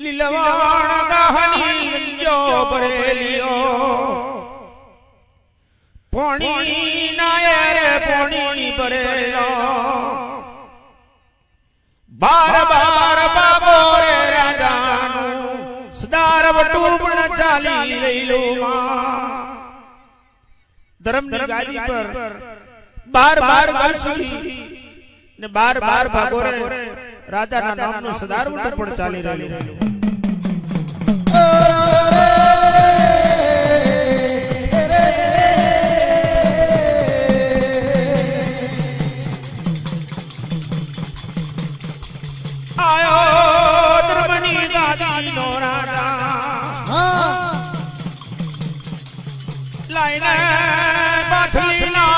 લીલવાણ ગાહની ગંજો ભરેલીઓ. પોણી નાયર પોણી ભરેલો. બાર બાર બાબો વટું પણ ચાલી રહેલું માં. ધર્મની ગાદી પર બાર બાર વર્ષ સુધી ને બાર બાર ભાગોરે રાજાના નામનું સદાર પણ ચાલી રહેલું આયો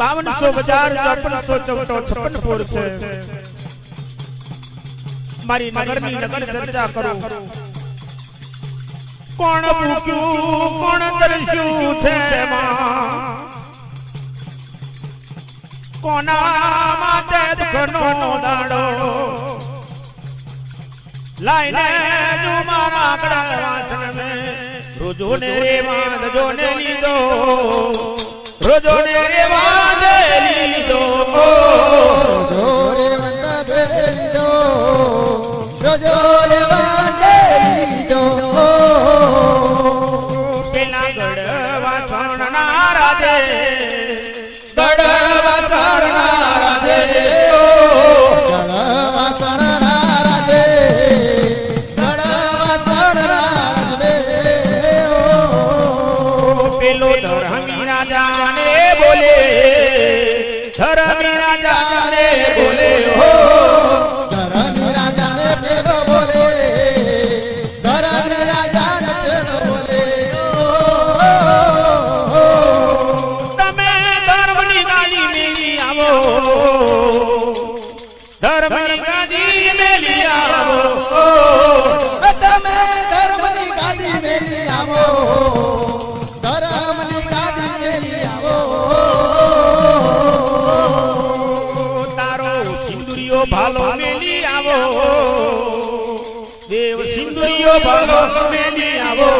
બાવનસો બજાર ચોપનસો ચૌદો છપ્પન પૂર છે. મારી નગરની નગર ચર્ચા કરો. કોણ ભૂખ્યું કોણ તરસ્યું છે? કોના માથે દુઃખનો દાડો? લાઈને જો મારા કડા વાંચન રોજો ને રે વાંધજો ને લીધો. રોજો ને રે વાંધે લીધો રાજા ને બોલે ધરમી રાજા ને બોલે ભાલો મેલી આવો. દેવ સિંદુરિયો ભાલો મેલી આવો.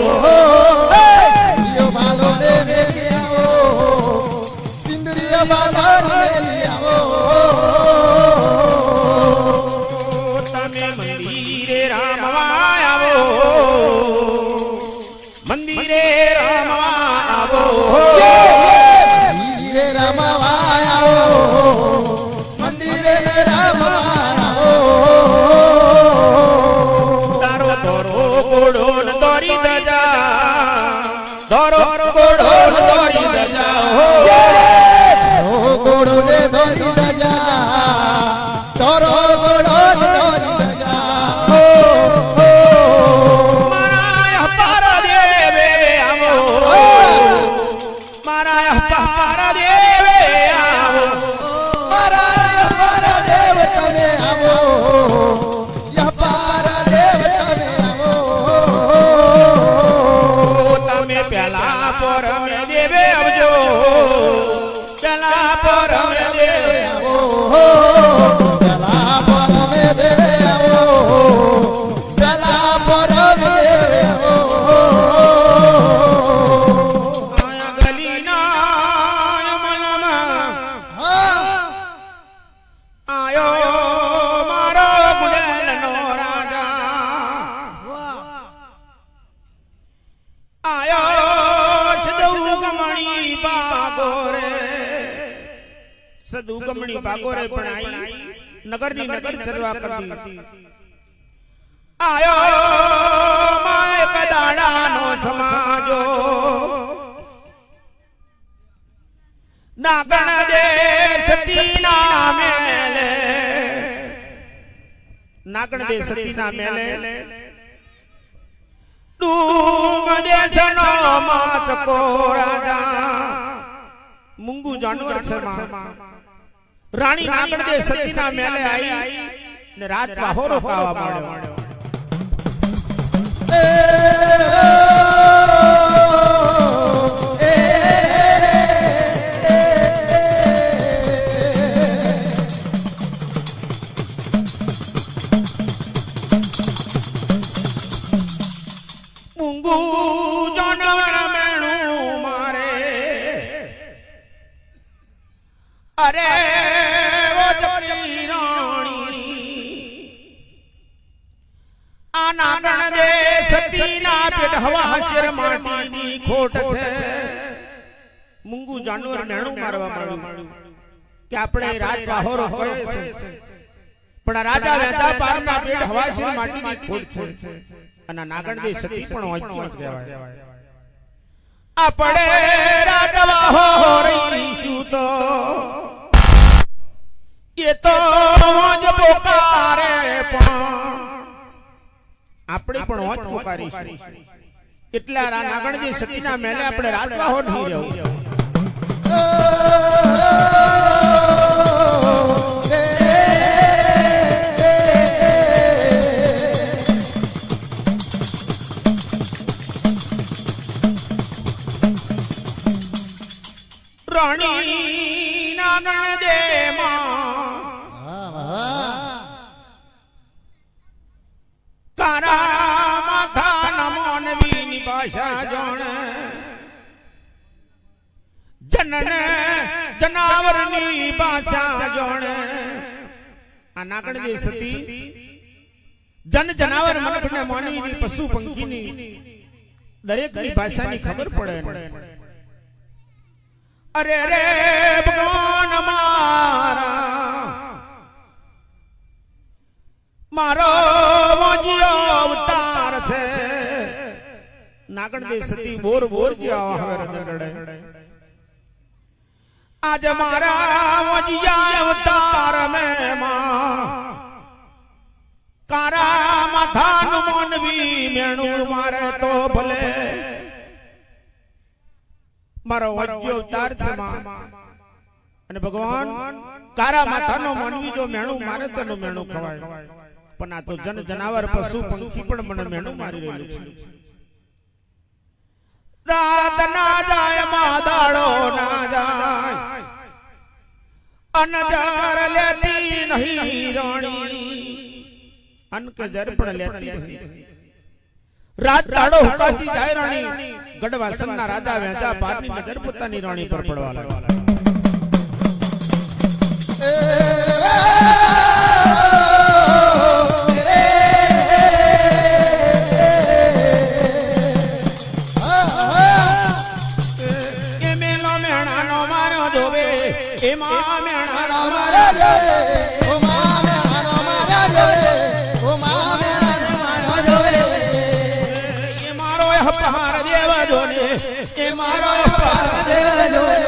ધોરો ઘોડો ને દોરી દજા દોરો ઘોડોન દોરી દજા હો ઓ ઘોડોને દોરી દજા તોરો ગોડો ને ધોરી દજા ઓ મારા અપાર દેવે આવો, મારા અપાર દેવે સદુ ગમણી બાગોરે પણ આઈ નગરની નગર ચરવા કરતી. આયો માય કદાડાનો સમાજો. નાગણ દે સતીના મેલે. નાગણ દે સતીના મેલે. ડૂબ દેશનો માચકો રાજા. મુંગુ જાનવર છે માં. રાણી નાગણ દે સતીના મેલે આવી ને રાત વાહોરો કાવા માંડ્યો એ આ નાગણ દે સતીના પેટ હવા શેર માટીની ખોટ છે. મુંગુ જાનવર મેણું મારવા માંડ્યું. કે આપણે રાજ વાહોરો કહે છે? પણ રાજા વેચા પારના પેટ હવા શેર માટીની ખોટ છે. અને નાગણ દે સતી પણ વાંચ્યો કહેવાય. આપણે રાજા વાહોરો રહીશું તો. એ તો મોજ પોકારે પણ. આપણે પણ હોજ પુકારીશું. એટલે આ નાગણજી સતીના મેલે આપણે રાજવા હોઠી રહ્યો. આ નાગણ જે સતી જન જનાવર મનુષ્યને માનવીની પશુ પંખીની દરેકની ભાષાની ખબર પડે ને. અરે રે ભગવાન મારા મારો મોજીયો અવતાર છે નાગણ દે સતી બોર બોર જે આવા રડે આજ મારા મોજીયા અવતાર કારા માથાનું માનવી મેણું મારે તો ભલે. મારો વજ્જો અવતાર છે અને ભગવાન, કારા માથાનો માનવી જો મેણું મારે તો મેણું ખવાય. પણ આ તો જન જનાવર પશુ પંખી પણ મને મેણું મારી રહ્યું છે. રાત ના જાય માદાડો ના જાય. અનજાર લેતી નહીં રાણી. અન જર પણ લેતી નહીં. રાત દાડો હુકાતી જાય રાણી. ગઢવા સન્ના રાજા વેજા પારની નજર પોતાની રાણી પર પડવા લાગી. અપહાર દેવા જોને એ મારો અપહાર દેવા જોને